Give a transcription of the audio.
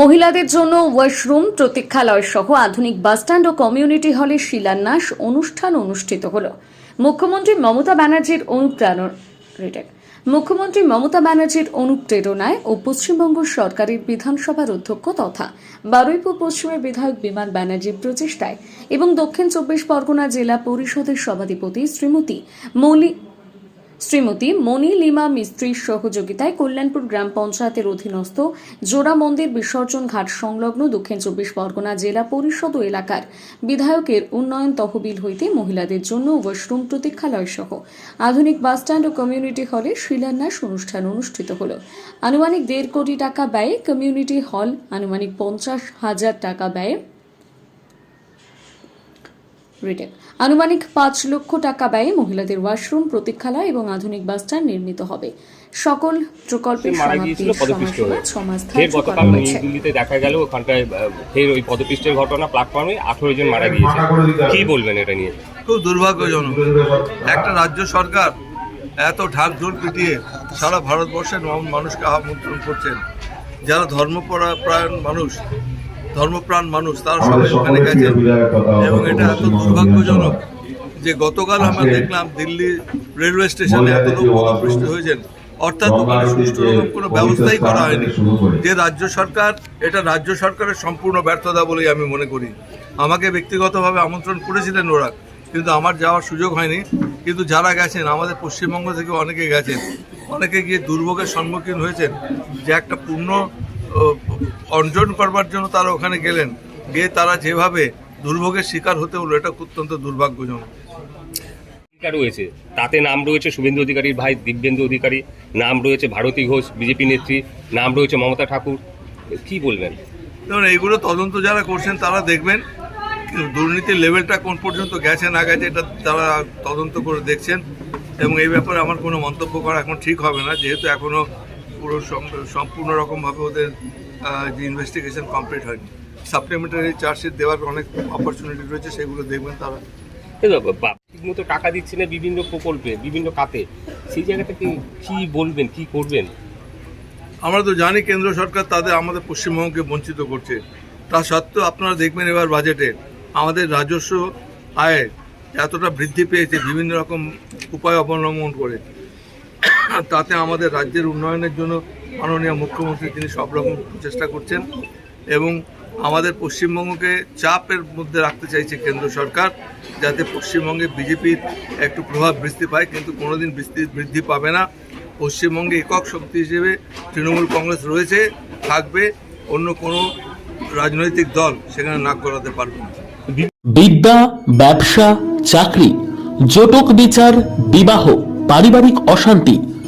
মহিলাদের জন্য ওয়াশরুম, প্রতীক্ষালয় সহ আধুনিক বাসস্ট্যান্ড ও কমিউনিটি হলের শিলান্যাস অনুষ্ঠান অনুষ্ঠিত হল। মুখ্যমন্ত্রী মমতা ব্যানার্জির অনুপ্রেরণ মুখ্যমন্ত্রী মমতা ব্যানার্জির অনুপ্রেরণায় ও পশ্চিমবঙ্গ সরকারের বিধানসভার অধ্যক্ষ তথা বারুইপুর পশ্চিমের বিধায়ক বিমান ব্যানার্জির প্রচেষ্টায় এবং দক্ষিণ চব্বিশ পরগনা জেলা পরিষদের সভাধিপতি শ্রীমতী মৌলি শ্রীমতী মণি লিমা মিস্ত্রির সহযোগিতায় কল্যাণপুর গ্রাম পঞ্চায়েতের অধীনস্থ জোড়া মন্দির বিসর্জন ঘাট সংলগ্ন দক্ষিণ চব্বিশ পরগনা জেলা পরিষদ এলাকার বিধায়কের উন্নয়ন তহবিল হইতে মহিলাদের জন্য ওয়াশরুম প্রতীক্ষালয় সহ আধুনিক বাসস্ট্যান্ড ও কমিউনিটি হলে শিলান্যাস অনুষ্ঠান অনুষ্ঠিত হল। আনুমানিক দেড় কোটি টাকা ব্যয়ে কমিউনিটি হল, আনুমানিক পঞ্চাশ হাজার টাকা ব্যয়ে রিটেক। আনুমানিক পাঁচ লক্ষ টাকা ব্যয়ে মহিলাদের ওয়াশরুম প্রতীক্ষালয় এবং আধুনিক বাস বাসস্ট্যান্ড নির্মিত হবে। সকল প্রকল্পের মারা গিয়েছিল সমাপ্তির সময়সীমা ছ মাস ফের গতকাল নিউ দিল্লিতে দেখা গেল ওখানটায় ফের ওই পদপিষ্টের ঘটনা প্ল্যাটফর্মে আঠারো জন মারা গিয়েছে। কি বলবেন এটা নিয়ে? খুব দুর্ভাগ্যজনক। একটা রাজ্য সরকার এত ঢাক ঢোল পিটিয়ে সারা ভারতবর্ষের মান- মানুষকে আমন্ত্রণ করছেন। যারা ধর্মপরায়ণ মানুষ ধর্মপ্রাণ মানুষ তারা সবাই ওখানে গেছেন এবং এটা এত দুর্ভাগ্যজনক যে গতকাল আমরা দেখলাম দিল্লি রেলওয়ে স্টেশনে এত লোক পদপৃষ্ট হয়েছেন। অর্থাৎ ওখানে সুষ্ঠু রকম কোনো ব্যবস্থাই করা হয়নি। যে রাজ্য সরকার এটা রাজ্য সরকারের সম্পূর্ণ ব্যর্থতা বলেই আমি মনে করি। আমাকে ব্যক্তিগতভাবে আমন্ত্রণ করেছিলেন ওরা কিন্তু আমার যাওয়ার সুযোগ হয়নি। কিন্তু যারা গেছেন আমাদের পশ্চিমবঙ্গ থেকে অনেকে গেছেন অনেকে গিয়ে দুর্ভোগের সম্মুখীন হয়েছেন যে একটা পূর্ণ অর্জন করবার জন্য তারা ওখানে গেলেন। গিয়ে তারা যেভাবে দুর্ভোগের শিকার হতে হলো এটা অত্যন্ত দুর্ভাগ্যজনক। রয়েছে তাতে নাম রয়েছে শুভেন্দু অধিকারীর ভাই দিব্যেন্দু অধিকারী। নাম রয়েছে ভারতী ঘোষ বিজেপি নেত্রী। নাম রয়েছে মমতা ঠাকুর। কি বলবেন? দেখুন এইগুলো তদন্ত যারা করছেন তারা দেখবেন দুর্নীতির লেভেলটা কোন পর্যন্ত গেছে না গেছে এটা তারা তদন্ত করে দেখছেন। এবং এই ব্যাপারে আমার কোনো মন্তব্য করা এখন ঠিক হবে না। যেহেতু এখনও পুরো সম্পূর্ণ রকমভাবে ওদের যে ইনভেস্টিগেশন কমপ্লিট হয়নি। সাপ্লিমেন্টারি চার্জশিট দেওয়ার অনেক অপরচুনিটি রয়েছে সেগুলো দেখবেন তারা। ঠিক মতো টাকা দিচ্ছে না বিভিন্ন প্রকল্পে বিভিন্ন খাতে। সেই জায়গা থেকে কি বলবেন কি করবেন? আমরা তো জানি কেন্দ্র সরকার তাদের আমাদের পশ্চিমবঙ্গকে বঞ্চিত করছে। তা সত্ত্বেও আপনারা দেখবেন এবার বাজেটে আমাদের রাজস্ব আয় এতটা বৃদ্ধি পেয়েছে বিভিন্ন রকম উপায় অবলম্বন করে। তাতে আমাদের রাজ্যের উন্নয়নের জন্য মাননীয় মুখ্যমন্ত্রী তিনি সব রকম চেষ্টা করছেন এবং আমাদের পশ্চিমবঙ্গকে চাপের মধ্যে রাখতে চাইছে কেন্দ্র সরকার যাতে পশ্চিমবঙ্গে বিজেপির একটু প্রভাব বৃদ্ধি পায়, কিন্তু কোনোদিন বৃদ্ধি বৃদ্ধি পাবে না। পশ্চিমবঙ্গে একক শক্তি হিসেবে তৃণমূল কংগ্রেস রয়েছে, থাকবে, অন্য কোনো রাজনৈতিক দল সেখানে নাক গলাতে পারবে না। বিদ্যা, ব্যবসা, চাকরি, জটক বিচার, বিবাহ, পারিবারিক অশান্তি